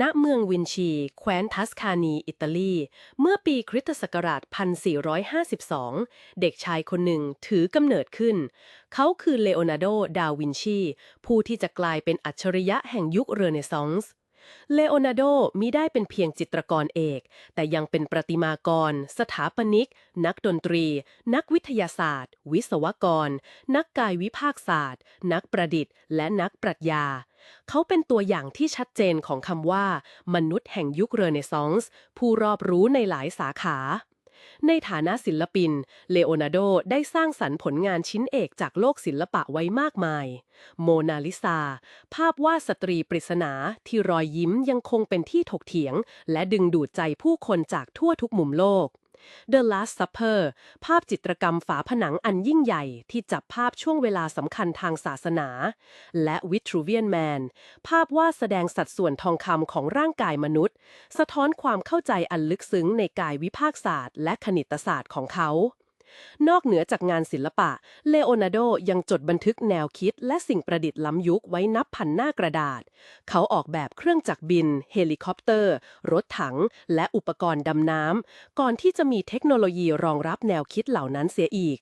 ณเมืองวินชี แคว้นทัสคานี อิตาลี เมื่อปีคริสตศักราช 1452 เด็กชายคนหนึ่งถือกำเนิดขึ้น เขาคือเลโอนาร์โด ดาวินชี ผู้ที่จะกลายเป็นอัจฉริยะแห่งยุคเรเนซองส์เลโอนาร์โดมิได้เป็นเพียงจิตรกรเอก แต่ยังเป็นประติมากร สถาปนิก นักดนตรี นักวิทยาศาสตร์ วิศวกร นักกายวิภาคศาสตร์ นักประดิษฐ์ และนักปรัชญา เขาเป็นตัวอย่างที่ชัดเจนของคำว่า มนุษย์แห่งยุคเรเนซองส์ผู้รอบรู้ในหลายสาขา ในฐานะศิลปิน เลโอนาร์โดได้สร้างสรรค์ผลงานชิ้นเอกจากโลกศิลปะไว้มากมาย โมนาลิซา ภาพวาดสตรีปริศนาที่รอยยิ้มยังคงเป็นที่ถกเถียง และดึงดูดใจผู้คนจากทั่วทุกมุมโลก The Last Supper ภาพจิตรกรรมฝาผนังอันยิ่งใหญ่ที่จับภาพช่วงเวลาสำคัญทางศาสนา และ Vitruvian Man ภาพวาดแสดงสัดส่วนทองคำของร่างกายมนุษย์ สะท้อนความเข้าใจอันลึกซึ้งในกายวิภาคศาสตร์ และคณิตศาสตร์ของเขา นอกเหนือจากงานศิลปะ เลโอนาร์โดยังจดบันทึกแนวคิดและสิ่งประดิษฐ์ล้ำยุคไว้นับพันหน้ากระดาษ เขาออกแบบเครื่องจักรบิน เฮลิคอปเตอร์ รถถัง และอุปกรณ์ดำน้ำก่อนที่จะมีเทคโนโลยีรองรับแนวคิดเหล่านั้นเสียอีก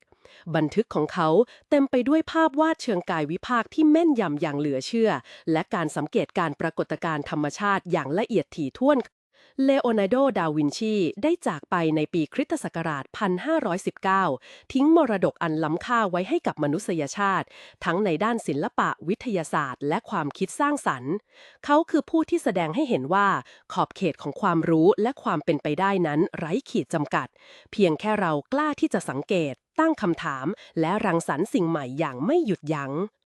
บันทึกของเขาเต็มไปด้วยภาพวาดเชิงกายวิภาคที่แม่นยำอย่างเหลือเชื่อ และการสังเกตการปรากฏการณ์ธรรมชาติอย่างละเอียดถี่ถ้วน เลโอนาร์โด ดาวินชี ได้จากไปในปีคริสตศักราช 1519 ทิ้งมรดกอันล้ำค่าไว้ให้กับมนุษยชาติ ทั้งในด้านศิลปะวิทยาศาสตร์ และความคิดสร้างสรรค์ เขาคือผู้ที่แสดงให้เห็นว่าขอบเขตของความรู้และความเป็นไปได้นั้นไร้ขีดจำกัด เพียงแค่เรากล้าที่จะสังเกต ตั้งคำถาม และรังสรรค์สิ่งใหม่อย่างไม่หยุดยัง้ง